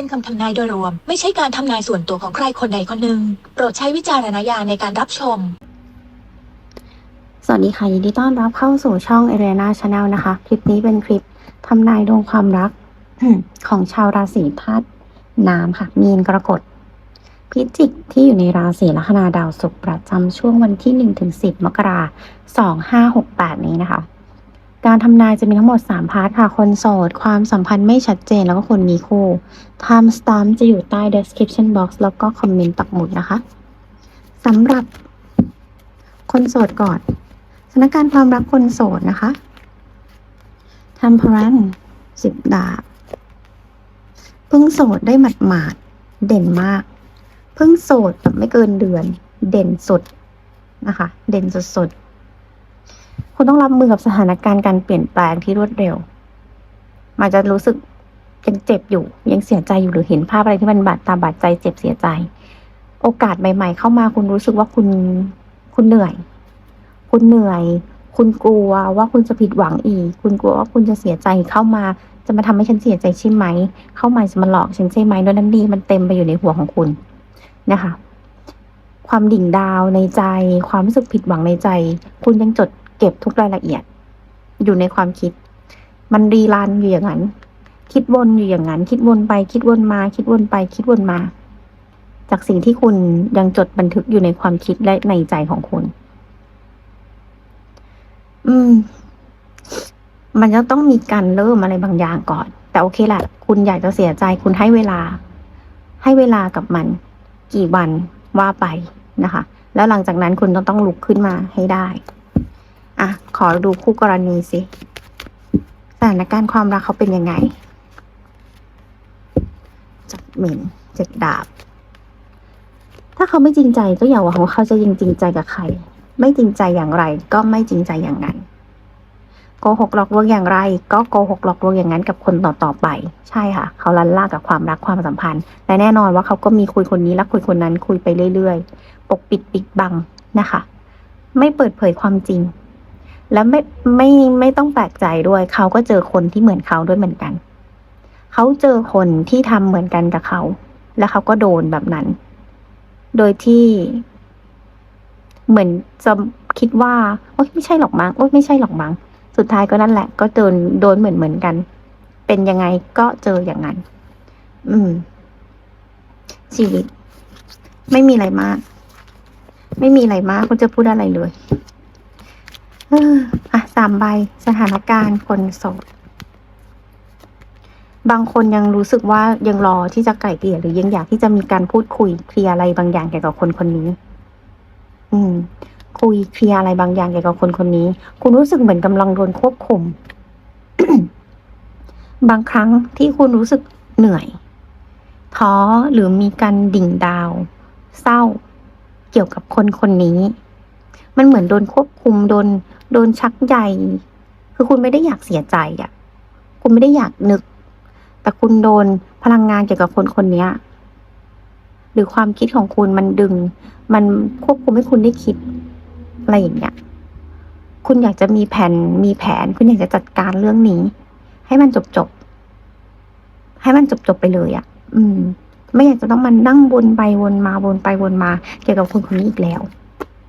เป็นคำทำนายโดยรวม ไม่ใช่การทำนายส่วนตัวของใครคนใดคนหนึ่งโปรดใช้วิจารณญาณในการรับชม สวัสดีค่ะยินดีต้อนรับเข้าสู่ช่อง a r e n a Channel นะคะ คลิปนี้เป็นคลิปทำนายดวงความรัก ของชาวราศีธาตุน้ำค่ะ มีนกรกฎพิจิกที่อยู่ในราศีลัคนาดาวศุกร์ประจำช่วงวันที่1ถึง10 มกราคม2568 นี้นะคะ การทำนายจะมีทั้งหมด 3 พาร์ทค่ะ คนโสด ความสัมพันธ์ไม่ชัดเจน แล้วก็คนมีคู่ Time stamp จะอยู่ใต้ description box แล้วก็คอมเมนต์ปักหมุดนะคะ สำหรับ คนโสดก่อน สถานการณ์ความรักคนโสดนะคะ Temperance สิบดาบเพิ่งโสดได้หมาดหมาดๆเด่นมากเพิ่งโสดแบบไม่เกินเดือน เด่นสุดนะคะ เด่นสุดๆ คุณต้องรับมือกับสถานการณ์การเปลี่ยนแปลงที่รวดเร็วมันจะรู้สึกยังเจ็บอยู่ ยังเสียใจอยู่หรือเห็นภาพอะไรที่มันบาดตาบาดใจเจ็บเสียใจ โอกาสใหม่ ๆ เข้ามาคุณรู้สึกว่าคุณคุณเหนื่อย คุณเหนื่อย คุณกลัวว่าคุณจะผิดหวังอีก คุณกลัวว่าคุณจะเสียใจเข้ามาจะมาทำให้ฉันเสียใจใช่ไหม เข้ามาจะมาหลอกฉันใช่ไหมโดยนั้นดีมันเต็มไปอยู่ในหัวของคุณนะคะ ความดิ่งดาวในใจ ความรู้สึกผิดหวังในใจ คุณยังจด เก็บทุกรายละเอียด อยู่ในความคิด มันรีรันอยู่อย่างนั้น คิดวนอยู่อย่างนั้น คิดวนไป คิดวนมา คิดวนไป คิดวนมา จากสิ่งที่คุณยังจดบันทึกอยู่ในความคิดและในใจของคุณ อืม มันจะต้องมีการเริ่มอะไรบางอย่างก่อน แต่โอเคแหละคุณอยากจะเสียใจคุณให้เวลา ให้เวลากับมัน กี่วันว่าไปนะคะ แล้วหลังจากนั้นคุณต้องต้องลุกขึ้นมาให้ได้ อะขอดูคู่กรณีสิสถานการณ์ความรักเขาเป็นยังไงจับเหม็นเจ็ดดาบ ถ้าเขาไม่จริงใจก็อย่าหวังว่าเขาจะยังจริงใจกับใคร ไม่จริงใจอย่างไร ก็ไม่จริงใจอย่างนั้นโกหกหลอกลวงอย่างไร ก็โกหกหลอกลวงอย่างนั้นกับคนต่อต่อไป ใช่ค่ะ เขาลันล่ากับความรักความสัมพันธ์และแน่นอนว่าเขาก็มีคุยคนนี้และคุยคนนั้นคุยไปเรื่อยๆ ปกปิดปิดบังนะคะ ไม่เปิดเผยความจริง และไม่ไม่ไม่ต้องแปลกใจด้วยเขาก็เจอคนที่เหมือนเขาด้วยเหมือนกัน เขาเจอคนที่ทำเหมือนกันกับเขา แล้วเขาก็โดนแบบนั้น โดยที่ เหมือนจะคิดว่าโอ๊ยไม่ใช่หรอกมั้งโอ๊ยไม่ใช่หรอกมั้งสุดท้ายก็นั่นแหละ ก็โดนโดนเหมือนเหมือนกัน เป็นยังไงก็เจออย่างนั้น อืม ชีวิต ไม่มีอะไรมาก ไม่มีอะไรมากคุณจะพูดอะไรเลย อะสามใบสถานการณ์คนโสดบางคนยังรู้สึกว่ายังรอที่จะไก่เกลี่ยหรือยังอยากที่จะมีการพูดคุยเคลียร์อะไรบางอย่างเกี่ยวกับคนคนนี้ อืม คุยเคลียร์อะไรบางอย่างเกี่ยวกับคนคนนี้ คุณรู้สึกเหมือนกำลังโดนควบคุม บางครั้งที่คุณรู้สึกเหนื่อยท้อหรือมีการดิ่งดาว เศร้า เกี่ยวกับคนคนนี้ มันเหมือนโดนควบคุมโดน โดนชักใยคือคุณไม่ได้อยากเสียใจอะ่ะ คุณไม่ได้อยากนึก แต่คุณโดนพลังงานเกี่ยวกับคนคนนี้หรือความคิดของคุณมันดึง มันควบคุมให้คุณได้คิดอะไรอย่างเงี้ย คุณอยากจะมีแผนมีแผน คุณอยากจะจัดการเรื่องนี้ ให้มันจบจบให้มันจบจบไปเลยอะ่ะ อืม ไม่อยากจะต้องมันนั่งวนไปวนมาวนไปวนมา เกี่ยวกับคนคนนี้อีกแล้ว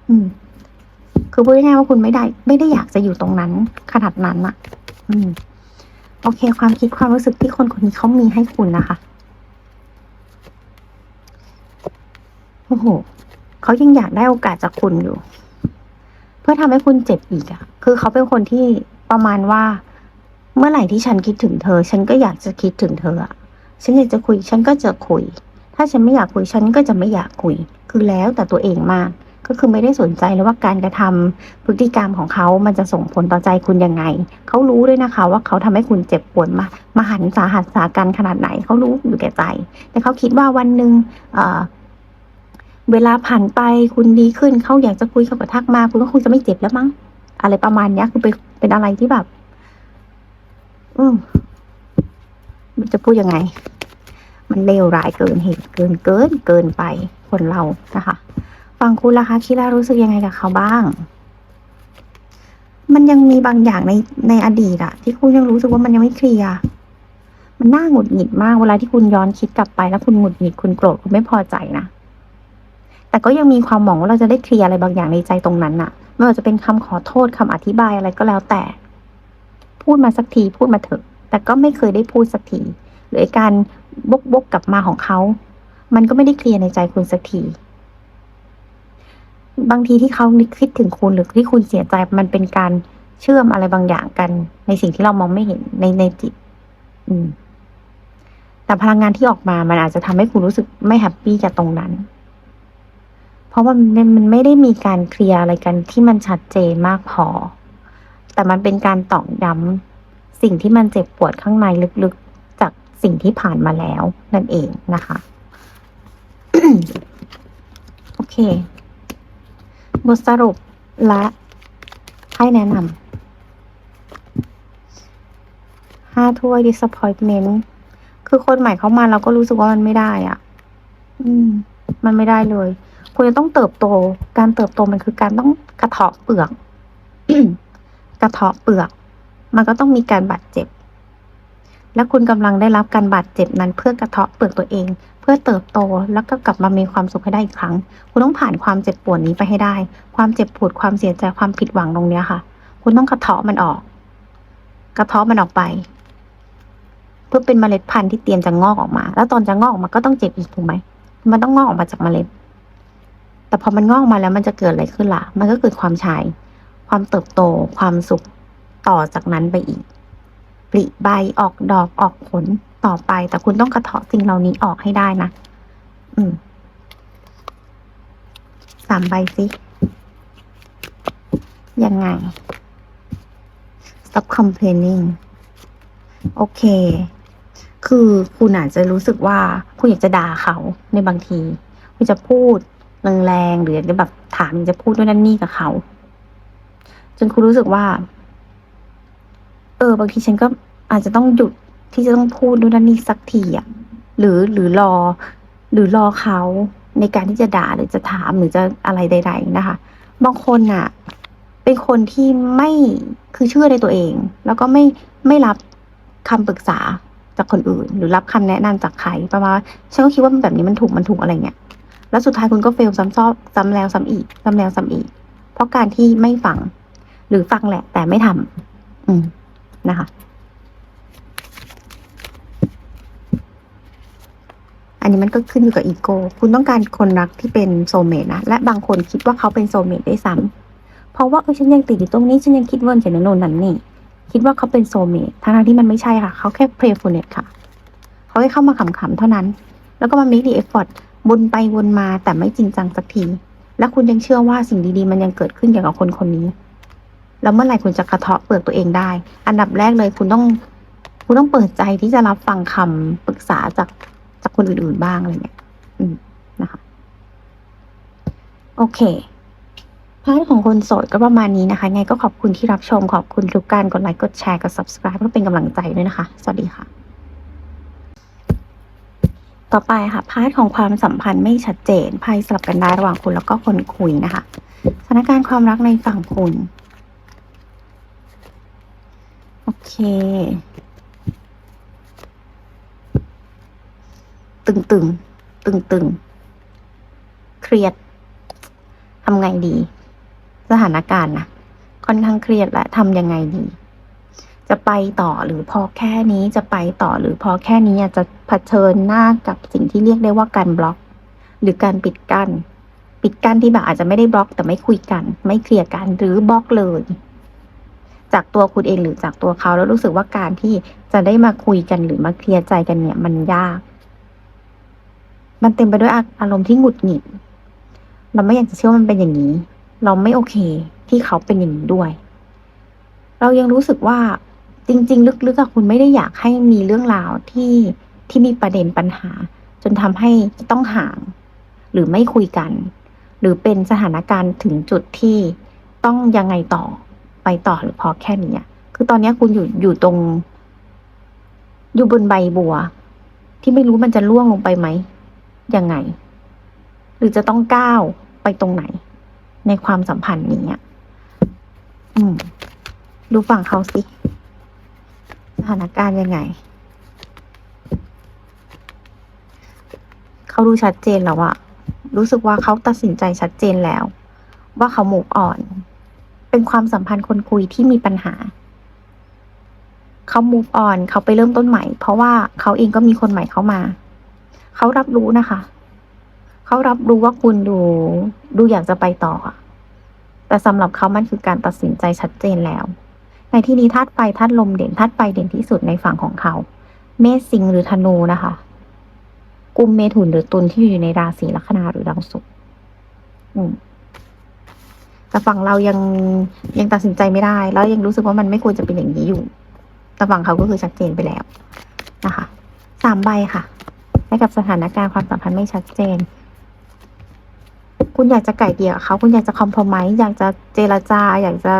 อืม คือพูดง่ายๆว่าคุณไม่ได้ ไม่ได้อยากจะอยู่ตรงนั้น ขนาดนั้นอะอืม โอเค ความคิดความรู้สึกที่คนคนนี้เขามีให้คุณนะคะโอ้โหเขายังอยากได้โอกาสจากคุณอยู่ เพื่อทำให้คุณเจ็บอีกอะคือเขาเป็นคนที่ประมาณว่า เมื่อไหร่ที่ฉันคิดถึงเธอ ฉันก็อยากจะคิดถึงเธออะฉันอยากจะคุย ฉันก็จะคุย ถ้าฉันไม่อยากคุย ฉันก็จะไม่อยากคุย คือแล้วแต่ตัวเองมาก ก็คือไม่ได้สนใจเลยว่าการกระทำพฤติกรรมของเขามันจะส่งผลต่อใจคุณยังไง เขารู้ด้วยนะคะ ว่าเขาทำให้คุณเจ็บปวดมามหันสาหัสสากันขนาดไหน เขารู้อยู่แก่ใจ แต่เขาคิดว่าวันหนึ่งเอเวลาผ่านไปคุณดีขึ้นเขาอยากจะคุยเขาก็ทักมา คุณก็คงจะไม่เจ็บแล้วมั้ง อะไรประมาณเนี้ยคือเป็นเป็นอะไรที่แบบ อืมมันจะพูดยังไง มันเลวร้ายเกินเหตุเกินเกินเกินไปคนเรานะคะ ฟังคุณล่ะคะคิดแล้วรู้สึกยังไงกับเขาบ้าง มันยังมีบางอย่างในในอดีตอะที่คุณยังรู้สึกว่ามันยังไม่เคลียร์มันน่าหงุดหงิดมากเวลาที่คุณย้อนคิดกลับไปแล้วคุณหงุดหงิดคุณโกรธคุณไม่พอใจนะแต่ก็ยังมีความหวังว่าเราจะได้เคลียร์อะไรบางอย่างในใจตรงนั้นน่ะ ไม่ว่าจะเป็นคำขอโทษคำอธิบายอะไรก็แล้วแต่ พูดมาสักทีพูดมาเถอะ แต่ก็ไม่เคยได้พูดสักทีหรือการบกบกกลับมาของเขา มันก็ไม่ได้เคลียร์ในใจคุณสักที บางทีที่เขาคิดถึงคุณหรือที่คุณเสียใจมันเป็นการเชื่อมอะไรบางอย่างกัน ในสิ่งที่เรามองไม่เห็นในในจิต อืม แต่พลังงานที่ออกมามันอาจจะทำให้คุณรู้สึกไม่แฮปปี้กับตรงนั้น เพราะว่ามันมันไม่ได้มีการเคลียร์อะไรกันที่มันชัดเจนมากพอ แต่มันเป็นการตอกย้ำสิ่งที่มันเจ็บปวดข้างในลึกๆจากสิ่งที่ผ่านมาแล้ว นั่นเองนะคะ โอเค บทสรุปและให้แนะนำห้าถ้วย disappointment คือคนใหม่เข้ามาเราก็รู้สึกว่ามันไม่ได้อะ่ะ อืม มันไม่ได้เลยคุณจะต้องเติบโต การเติบโตมันคือการต้องกระเทาะเปลือกกระเทาะเปลือก มันก็ต้องมีการบาดเจ็บ และคุณกำลังได้รับการบาดเจ็บนั้นเพื่อกระเทาะเปลือกตัวเอง เพื่อเติบโตแล้วก็กลับมามีความสุขให้ได้อีกครั้ง คุณต้องผ่านความเจ็บปวดนี้ไปให้ได้ ความเจ็บปวดความเสียใจความผิดหวังตรงเนี้ยค่ะ คุณต้องกระเทาะมันออก กระเทาะมันออกไป เพื่อเป็นเมล็ดพันธุ์ที่เตรียมจะงอกออกมา แล้วตอนจะงอกออกมาก็ต้องเจ็บอีกถูกไหมมันต้องงอกออกมาจากเมล็ด แต่พอมันงอกมาแล้วมันจะเกิดอะไรขึ้นล่ะ มันก็เกิดความชาย ความเติบโต ความสุขต่อจากนั้นไปอีก ปลิใบออกดอกออกผลต่อไป แต่คุณต้องกระเทาะสิ่งเหล่านี้ออกให้ได้นะ อืมสามใบสิ ยังไง stop complaining โอเค คือคุณอาจจะรู้สึกว่า คุณอยากจะด่าเขาในบางที คุณจะพูดแรงๆหรืออยากจะแบบถามอยากจะพูดด้วยนั่นนี่กับเขา จนคุณรู้สึกว่า เออบางทีฉันก็อาจจะต้องหยุดที่จะต้องพูดด้วยนั่นนี่สักทีอะหรือหรือรอ หรือรอเขาในการที่จะด่าหรือจะถามหรือจะอะไรใด ๆ นะคะ บางคนอะ เป็นคนที่ไม่คือเชื่อในตัวเอง แล้วก็ไม่ไม่รับคำปรึกษาจากคนอื่น หรือรับคำแนะนำจากใครประมาณฉันก็คิดว่ามันแบบนี้มันถูกมันถูกอะไรเงี้ยแล้วสุดท้ายคุณก็เฟลซ้ำซ้อนซ้ำแล้วซ้ำอีกซ้ำแล้วซ้ำอีก เพราะการที่ไม่ฟัง หรือฟังแหละ แต่ไม่ทำอืม นะคะ อันนี้มันก็ขึ้นอยู่กับอีโก้ คุณต้องการคนรักที่เป็นโซเมตนะ และบางคนคิดว่าเขาเป็นโซเมตได้ซ้ำเพราะว่าเออฉันยังติดอยู่ตรงนี้ ฉันยังคิดว่าฉันโน่นนั่นนี่ คิดว่าเขาเป็นโซเมตทั้งที่มันไม่ใช่ค่ะ เขาแค่เพลย์ฟูเนตค่ะ เขาแค่เข้ามาขำๆเท่านั้น แล้วก็มา make the effort วนไปวนมาแต่ไม่จริงจังสักที และคุณยังเชื่อว่าสิ่งดีๆ มันยังเกิดขึ้นเกี่ยวกับคนคนนี้ แล้วเมื่อไหร่คุณจะกระเทาะเปลือกตัวเองได้ อันดับแรกเลยคุณต้อง คุณต้องเปิดใจที่จะรับฟังคำปรึกษาจากจากคนอื่นๆบ้างอะไรเงี้ยอืมนะคะ โอเคพาร์ทของคนโสดก็ประมาณนี้นะคะ ไงก็ขอบคุณที่รับชม ขอบคุณทุกการกดไลค์ กดแชร์ กด subscribe เพื่อเป็นกำลังใจด้วยนะคะ สวัสดีค่ะ ต่อไปค่ะพาร์ทของความสัมพันธ์ไม่ชัดเจนไพ่สลับกันได้ระหว่างคุณแล้วก็คนคุยนะคะ สถานการณ์ความรักในฝั่งคุณ โอ เค ตึงตึงตึงตึงๆเครียดทำไงดี สถานการณ์นะค่อนข้างเครียดและทำยังไงดี จะไปต่อหรือพอแค่นี้จะไปต่อหรือพอแค่นี้จจะเผชิญหน้ากับสิ่งที่เรียกได้ว่าการบล็อก หรือการปิดกั้นปิดกั้นที่แบบอาจจะไม่ได้บล็อกแต่ไม่คุยกัน ไม่เคลียร์กันหรือบล็อกเลย จากตัวคุณเองหรือจากตัวเขาแล้วรู้สึกว่าการที่จะได้มาคุยกันหรือมาเคลียร์ใจกันเนี่ย มันยาก มันเต็มไปด้วยอารมณ์ที่หงุดหงิด เราไม่อยากจะเชื่อว่ามันเป็นอย่างนี้ เราไม่โอเคที่เขาเป็นอย่างนี้ด้วย เรายังรู้สึกว่าจริง ๆ ลึกๆอะคุณไม่ได้อยากให้มีเรื่องราวที่ที่มีประเด็นปัญหา จนทำให้ต้องห่าง หรือไม่คุยกัน หรือเป็นสถานการณ์ถึงจุดที่ต้องยังไงต่อ ไปต่อหรือพอแค่นี้คือตอนนี้คุณอยู่อยู่ตรง อยู่บนใบบัว ที่ไม่รู้มันจะล่วงลงไปไหมยังไง หรือจะต้องก้าวไปตรงไหน ในความสัมพันธ์นี้อืม ดูฝั่งเขาสิสถานการณ์ยังไง เขาดูชัดเจนแล้วอะรู้สึกว่าเขาตัดสินใจชัดเจนแล้ว ว่าเขาหมูกอ่อน เป็นความสัมพันธ์คนคุยที่มีปัญหา เขา move on เขาไปเริ่มต้นใหม่ เพราะว่าเขาเองก็มีคนใหม่เข้ามา เขารับรู้นะคะ เขารับรู้ว่าคุณดู ดูอยากจะไปต่อ แต่สำหรับเขามันคือการตัดสินใจชัดเจนแล้ว ในที่นี้ธาตุไฟธาตุลมเด่นธาตุไฟเด่นที่สุดในฝั่งของเขา เมษสิงห์หรือธนูนะคะ กุมเมถุนหรือตุลที่อยู่ในราศีลัคนาหรือดาวศุกร์อืม แต่ฝั่งเรายังยังตัดสินใจไม่ได้ แล้วยังรู้สึกว่ามันไม่ควรจะเป็นอย่างนี้อยู่ แต่ฝั่งเขาก็คือชัดเจนไปแล้วนะคะสามใบค่ะให้กับสถานการณ์ความสัมพันธ์ไม่ชัดเจน คุณอยากจะไก่เกี่ยกับเขาคุณอยากจะคอม p r o m i s e อยากจะเจรจา อยากจะ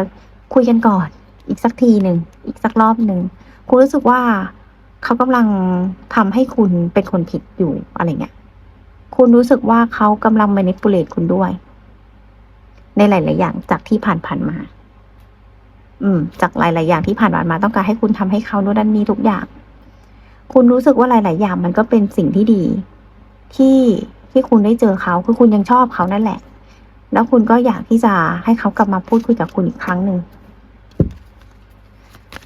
คุยกันก่อน อีกสักทีหนึ่งอีกสักรอบหนึ่งคุณรู้สึกว่าเขากำลังทำให้คุณเป็นคนผิดอยู่อะไรเงี้ย คุณรู้สึกว่าเขากำลัง manipulate คุณด้วย ในหลาย ๆ อย่างจากที่ผ่านๆมา อืม จากหลาย ๆ อย่างที่ผ่านมา ต้องการให้คุณทำให้เขาโน่นนั่นนี่ทุกอย่าง คุณรู้สึกว่าหลาย ๆ อย่างมันก็เป็นสิ่งที่ดี ที่ที่คุณได้เจอเขาคือคุณยังชอบเขานั่นแหละ แล้วคุณก็อยากที่จะให้เขากลับมาพูดคุยกับคุณอีกครั้งหนึ่ง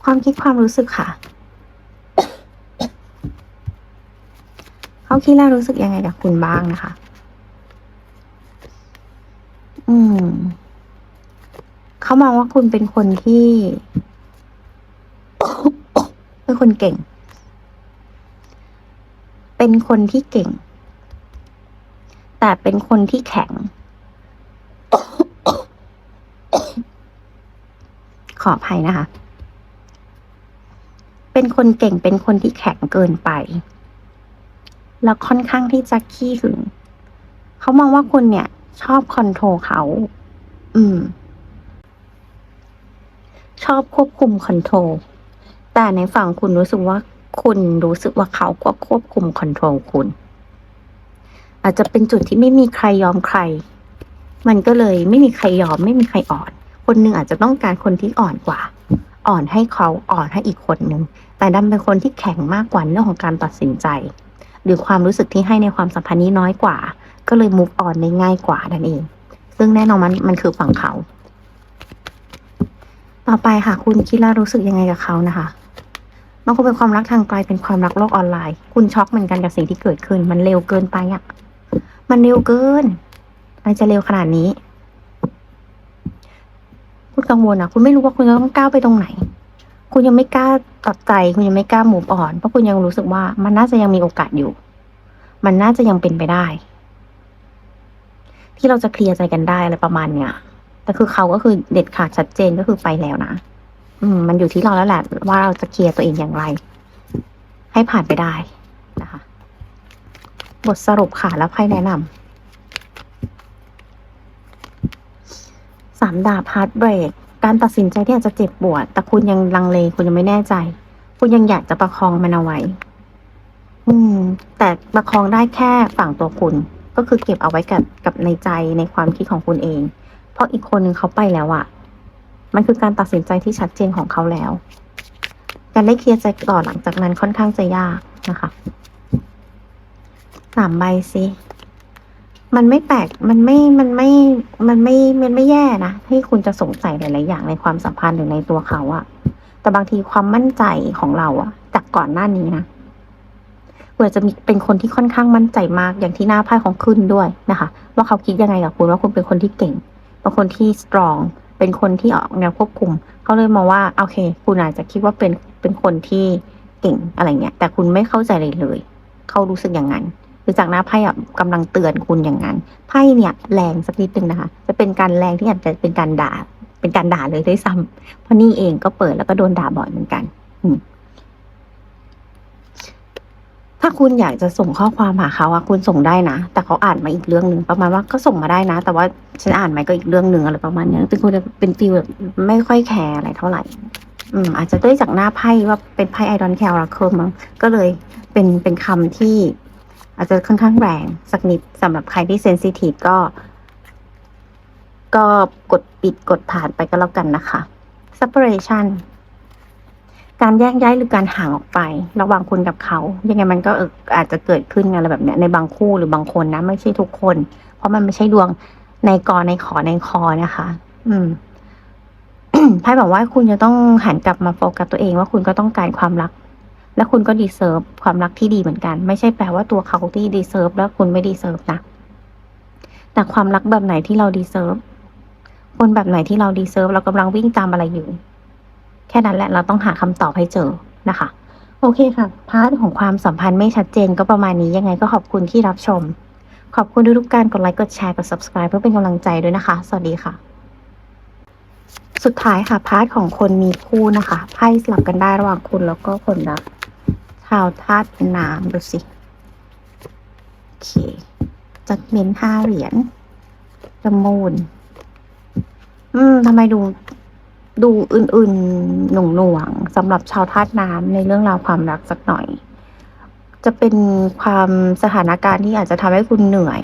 ความคิดความรู้สึกค่ะ เขาคิดแล้วรู้สึกยังไงกับคุณบ้างนะคะ อืม เขามองว่าคุณเป็นคนที่ เป็นคนเก่ง เป็นคนที่เก่ง แต่เป็นคนที่แข็ง ขออภัยนะคะ เป็นคนเก่ง เป็นคนที่แข็งเกินไป แล้วค่อนข้างที่จะขี้หึง เขามองว่าคุณเนี่ย ชอบคอนโทรลเขา อืม ชอบควบคุมคอนโทรล แต่ในฝั่งคุณรู้สึกว่าคุณรู้สึกว่าเขาก็ควบคุมคอนโทรลคุณ อาจจะเป็นจุดที่ไม่มีใครยอมใคร มันก็เลยไม่มีใครยอม ไม่มีใครอ่อน คนหนึ่งอาจจะต้องการคนที่อ่อนกว่า อ่อนให้เขาอ่อนให้อีกคนหนึ่ง แต่ดันเป็นคนที่แข็งมากกว่าในเรื่องของการตัดสินใจ หรือความรู้สึกที่ให้ในความสัมพันธ์นี้น้อยกว่า ก็เลย move on ได้ง่ายกว่านั่นเอง ซึ่งแน่นอนมันมันคือฝั่งเขา ต่อไปค่ะ คุณคิดล้วรู้สึกยังไงกับเขานะคะมันคงเป็นความรักทางไกลเป็นความรักโลกออนไลน์ คุณช็อกเหมือนกันกับสิ่งที่เกิดขึ้น มันเร็วเกินไปอะมันเร็วเกินอะไรจะเร็วขนาดนี้ คุณกังวลอะ คุณไม่รู้ว่าคุณจะต้องก้าวไปตรงไหน คุณยังไม่กล้าตัดใจ คุณยังไม่กล้าหมูอ่อน เพราะคุณยังรู้สึกว่ามันน่าจะยังมีโอกาสอยู่ มันน่าจะยังเป็นไปได้ ที่เราจะเคลียร์ใจกันได้อะไรประมาณเนี้ยแต่คือเขาก็คือเด็ดขาดชัดเจนก็คือไปแล้วนะอืม มันอยู่ที่เราแล้วแหละว่าเราจะเคลียร์ตัวเองอย่างไร ให้ผ่านไปได้นะคะ บทสรุปค่ะแล้วไพ่แนะนำสามดาบฮาร์ดเบรกการตัดสินใจที่อาจจะเจ็บปวด แต่คุณยังลังเลคุณยังไม่แน่ใจ คุณยังอยากจะประคองมันเอาไว้ อืม แต่ประคองได้แค่ฝั่งตัวคุณ ก็คือเก็บเอาไว้กับกับในใจในความคิดของคุณเอง เพราะอีกคนหนึ่งเขาไปแล้วอะมันคือการตัดสินใจที่ชัดเจนของเขาแล้ว การได้เคลียร์ใจต่อหลังจากนั้นค่อนข้างจะยากนะคะสามใบสิมันไม่แปลก มันไม่ มันไม่ มันไม่ มันไม่แย่นะที่คุณจะสงสัยหลาย ๆ อย่างในความสัมพันธ์หรือในตัวเขาอะแต่บางทีความมั่นใจของเราอะจากก่อนหน้านี้นะ เผื่อจะมีเป็นคนที่ค่อนข้างมั่นใจมาก อย่างที่หน้าไพ่ของขึ้นด้วยนะคะ ว่าเขาคิดยังไงกับคุณว่าคุณเป็นคนที่เก่งเป็นคนที่สตรอง เป็นคนที่ออกแนวควบคุม เขาเลยมองว่าโอเค คุณอาจจะคิดว่าเป็นเป็นคนที่เก่งอะไรเงี้ย แต่คุณไม่เข้าใจเลยเลย เขารู้สึกอย่างนั้นหรือจากหน้าไพ่อะกำลังเตือนคุณอย่างนั้น ไพ่เนี่ยแรงสักนิดนึงนะคะ จะเป็นการแรงที่อาจจะเป็นการด่า เป็นการด่าเลยด้วยซ้ำเพราะนี่เองก็เปิดแล้วก็โดนด่าบ่อยเหมือนกัน อืม ถ้าคุณอยากจะส่งข้อความหาเขาอะคุณส่งได้นะ แต่เขาอ่านมาอีกเรื่องหนึ่งประมาณว่าก็ส่งมาได้นะ แต่ว่าฉันอ่านไหมก็อีกเรื่องหนึ่งอะไรประมาณนี้ยเป็นคนจะเป็นฟีลแบบไม่ค่อยแคร์อะไรเท่าไหร่ อืม อาจจะด้วยจากหน้าไพ่ว่าเป็นไพ่ไอดอนแคลราเคิลมั้งก็เลยเป็นเป็นคำที่อาจจะค่อนข้างแรงสักนิดสำหรับใครที่เซนซิทีฟก็ ก็กดปิดกดผ่านไปก็แล้วกันนะคะ separation การแยกย้ายหรือการห่างออกไป ระหว่างคุณกับเขา ยังไงมันก็อาจจะเกิดขึ้นอะไรแบบเนี้ยในบางคู่หรือบางคนนะ ไม่ใช่ทุกคน เพราะมันไม่ใช่ดวงในกอในขอในคอนะคะ อืมไพ่บอกว่าคุณจะต้องหันกลับมาโฟกัสตัวเองว่าคุณก็ต้องการความรัก และคุณก็ดีเซิร์ฟความรักที่ดีเหมือนกัน ไม่ใช่แปลว่าตัวเขาที่ดีเซิร์ฟแล้วคุณไม่ดีเซิร์ฟนะแต่ความรักแบบไหนที่เราดีเซิร์ฟคนแบบไหนที่เราดีเซิร์ฟเรากำลังวิ่งตามอะไรอยู่ แค่นั้นแหละเราต้องหาคำตอบให้เจอนะคะ โอเคค่ะพาร์ทของความสัมพันธ์ไม่ชัดเจนก็ประมาณนี้ยังไงก็ขอบคุณที่รับชม ขอบคุณทุกๆการกดไลค์กดแชร์กด subscribe เพื่อเป็นกำลังใจด้วยนะคะ สวัสดีค่ะ สุดท้ายค่ะพาร์ทของคนมีคู่นะคะไพ่สลับกันได้ระหว่างคุณแล้วก็คนรักชาวธาตุน้ำดูสิโอเคจัดเมนห้าเหรียญจมูนอืมทำไมดู ดูอื่นๆหน่วงหน่วงๆสำหรับชาวธาตุน้ำในเรื่องราวความรักสักหน่อย จะเป็นความสถานการณ์ที่อาจจะทำให้คุณเหนื่อย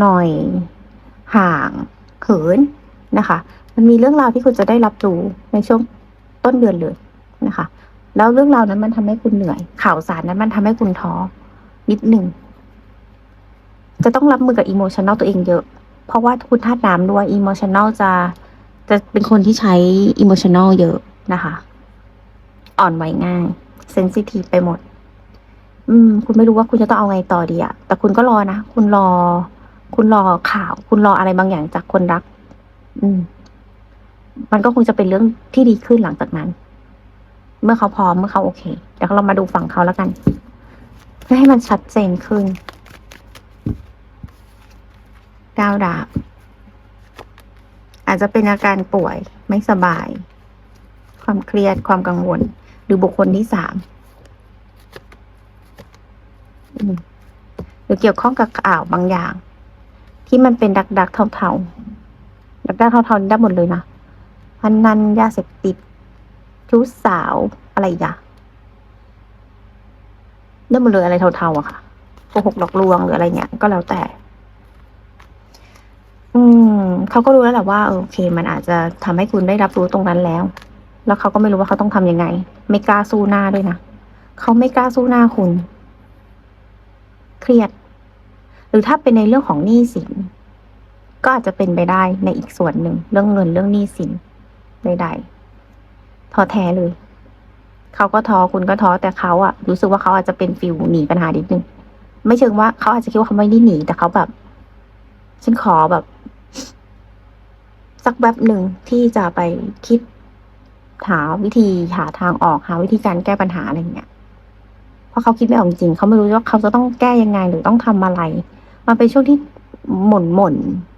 หน่อย ห่าง เขินนะคะ มันมีเรื่องราวที่คุณจะได้รับรู้ในช่วงต้นเดือนเลยนะคะ แล้วเรื่องราวนั้นมันทำให้คุณเหนื่อย ข่าวสารนั้นมันทำให้คุณท้อนิดหนึ่งจะต้องรับมือกับอิโมชันแนลตัวเองเยอะ เพราะว่าคุณธาตุน้ำด้วยอิโมชันแนลจะ จะเป็นคนที่ใช้อิโมชันแนลเยอะนะคะ อ่อนไหวง่ายเซนซิทีฟไปหมด อืม คุณไม่รู้ว่าคุณจะต้องเอาไงต่อดีอะแต่คุณก็รอนะ คุณรอ คุณรอข่าว คุณรออะไรบางอย่างจากคนรัก อืม มันก็คงจะเป็นเรื่องที่ดีขึ้นหลังจากนั้น เมื่อเขาพร้อมเมื่อเขาโอเคเดี๋ยวเรามาดูฝั่งเขาแล้วกันเพื่อให้มันชัดเจนขึ้นก้าวดาบ อาจจะเป็นอาการป่วยไม่สบาย ความเครียดความกังวล หรือบุคคลที่สามหรือเกี่ยวข้องกับข่าวบางอย่าง ที่มันเป็นดักดักเทาๆดักดักเทาๆได้หมดเลยนะพันนันยาเสพติดชู้สาวอะไรอีกอะได้หมดเลยอะไรเทาๆอะค่ะโกหกหลอกลวงหรืออะไรเงี้ยก็แล้วแต่ อืม เขาก็รู้แล้วแหละว่า โอเค มันอาจจะทำให้คุณได้รับรู้ตรงนั้นแล้ว แล้วเขาก็ไม่รู้ว่าเขาต้องทำยังไง ไม่กล้าสู้หน้าด้วยนะ เขาไม่กล้าสู้หน้าคุณ เครียด หรือถ้าเป็นในเรื่องของหนี้สิน ก็อาจจะเป็นไปได้ในอีกส่วนหนึ่ง เรื่องเงินเรื่องหนี้สินใดๆท้อแท้เลย เขาก็ท้อคุณก็ท้อแต่เขาอะรู้สึกว่าเขาอาจจะเป็นฟิลหนีปัญหานิดนึง ไม่เชิงว่าเขาอาจจะคิดว่าเขาไม่ได้หนีแต่เขาแบบ ฉันขอแบบ สักแบบหนึ่งที่จะไปคิดหาวิธีหาทางออกหาวิธีการแก้ปัญหาอะไรเงี้ยเพราะเขาคิดไม่ออกจริงๆเขาไม่รู้ว่าเขาจะต้องแก้ยังไงหรือต้องทำอะไร มันเป็นช่วงที่หม่นหม่น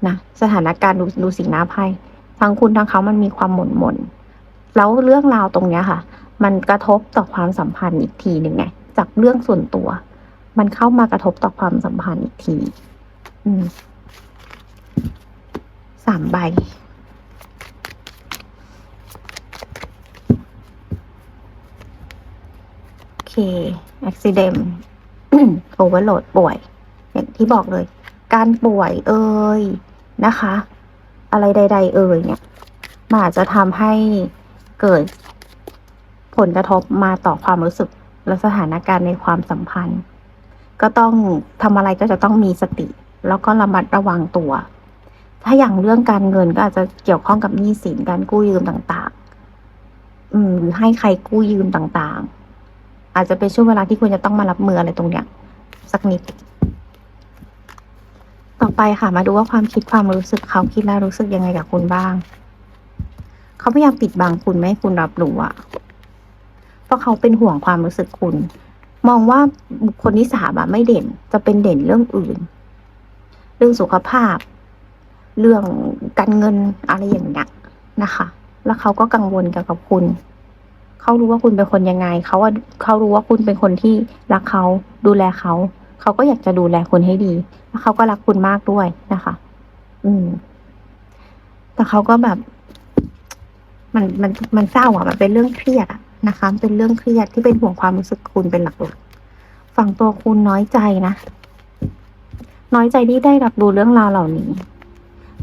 นะสถานการณ์ดูดูสีหน้าไพ่ทั้งคุณทั้งเขามันมีความหม่นหม่นแล้วเรื่องราวตรงเนี้ยค่ะ มันกระทบต่อความสัมพันธ์อีกทีหนึ่งไงจากเรื่องส่วนตัว มันเข้ามากระทบต่อความสัมพันธ์อีกที อืมสามใบ โอเค accident overload ป่วย อย่างที่บอกเลย การป่วยเอ่ยนะคะ อะไรใด ๆ เอ่ยเนี่ยมันอาจจะทำให้เกิดผลกระทบมาต่อความรู้สึกและสถานการณ์ในความสัมพันธ์ ก็ต้องทำอะไรก็จะต้องมีสติ แล้วก็ระมัดระวังตัว ถ้าอย่างเรื่องการเงินก็อาจจะเกี่ยวข้องกับหนี้สินการกู้ยืมต่าง ๆ อืมหรือให้ใครกู้ยืมต่าง ๆ อาจจะเป็นช่วงเวลาที่คุณจะต้องมารับมืออะไรตรงเนี้ย สักนิด ต่อไปค่ะมาดูว่าความคิดความรู้สึกเขาคิดและรู้สึกยังไงกับคุณบ้าง เขาพยายามปิดบังคุณไม่ให้คุณรับรู้อะเพราะเขาเป็นห่วงความรู้สึกคุณ มองว่าบุคคลที่สามอะไม่เด่น จะเป็นเด่นเรื่องอื่น เรื่องสุขภาพ เรื่องการเงินอะไรอย่างเงี้ยนะคะ แล้วเขาก็กังวลเกี่ยวกับคุณ เขารู้ว่าคุณเป็นคนยังไง เขาว่าเขารู้ว่าคุณเป็นคนที่รักเขาดูแลเขา เขาก็อยากจะดูแลคุณให้ดีแล้วเขาก็รักคุณมากด้วยนะคะ อืม แต่เขาก็แบบ มันมันมันเศร้าอะ มันเป็นเรื่องเครียดอะนะคะ เป็นเรื่องเครียดที่เป็นห่วงความรู้สึกคุณเป็นหลักๆฝั่งตัวคุณน้อยใจนะน้อยใจที่ได้รับรู้เรื่องราวเหล่านี้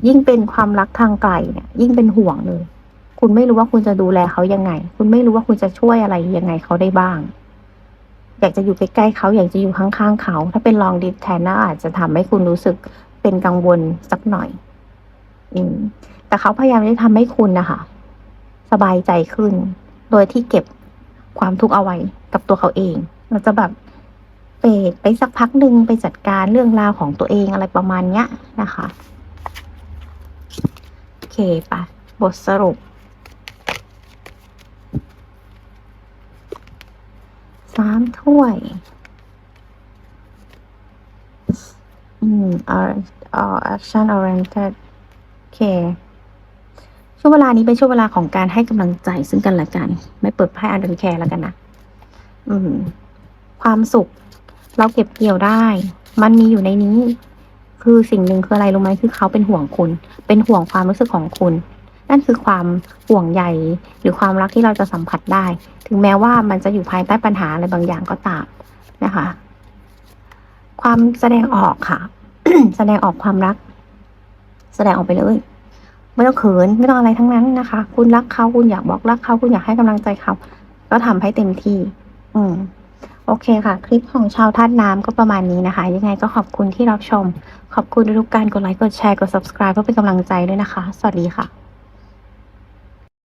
ยิ่งเป็นความรักทางไกลเนี่ย ยิ่งเป็นห่วงเลย คุณไม่รู้ว่าคุณจะดูแลเขายังไง คุณไม่รู้ว่าคุณจะช่วยอะไรยังไงเขาได้บ้าง อยากจะอยู่ใกล้ๆเขาอยากจะอยู่ข้างๆเขา ถ้าเป็นลองดิสแทนน่าอาจจะทำให้คุณรู้สึกเป็นกังวลสักหน่อย อืม แต่เขาพยายามที่จะทำให้คุณนะคะสบายใจขึ้น โดยที่เก็บความทุกข์เอาไว้กับตัวเขาเองเราจะแบบเปรดไปสักพักหนึ่งไปจัดการเรื่องราวของตัวเองอะไรประมาณเนี้ยนะคะ โอเคปะบทสรุป สามถ้วย อืม are are action oriented โอเค ช่วงเวลานี้เป็นช่วงเวลาของการให้กำลังใจซึ่งกันและกัน ไม่เปิดไพ่อันเดนแคร์แล้วกันนะ อืม ความสุข เราเก็บเกี่ยวได้ มันมีอยู่ในนี้ คือสิ่งหนึ่งคืออะไรรู้ไหมคือเขาเป็นห่วงคุณ เป็นห่วงความรู้สึกของคุณ นั่นคือความห่วงใยหรือความรักที่เราจะสัมผัสได้ ถึงแม้ว่ามันจะอยู่ภายใต้ปัญหาอะไรบางอย่างก็ตามนะคะ ความแสดงออกค่ะ แสดงออกความรัก แสดงออกไปเลยไม่ต้องเขินไม่ต้องอะไรทั้งนั้นนะคะ คุณรักเขาคุณอยากบอกรักเขาคุณอยากให้กำลังใจเขาก็ทำให้เต็มที่ อืม โอเคค่ะ คลิปของชาวธาตุน้ำก็ประมาณนี้นะคะ ยังไงก็ขอบคุณที่รับชม ขอบคุณทุกการกดไลค์กดแชร์กด subscribe เพื่อเป็นกำลังใจด้วยนะคะ สวัสดีค่ะ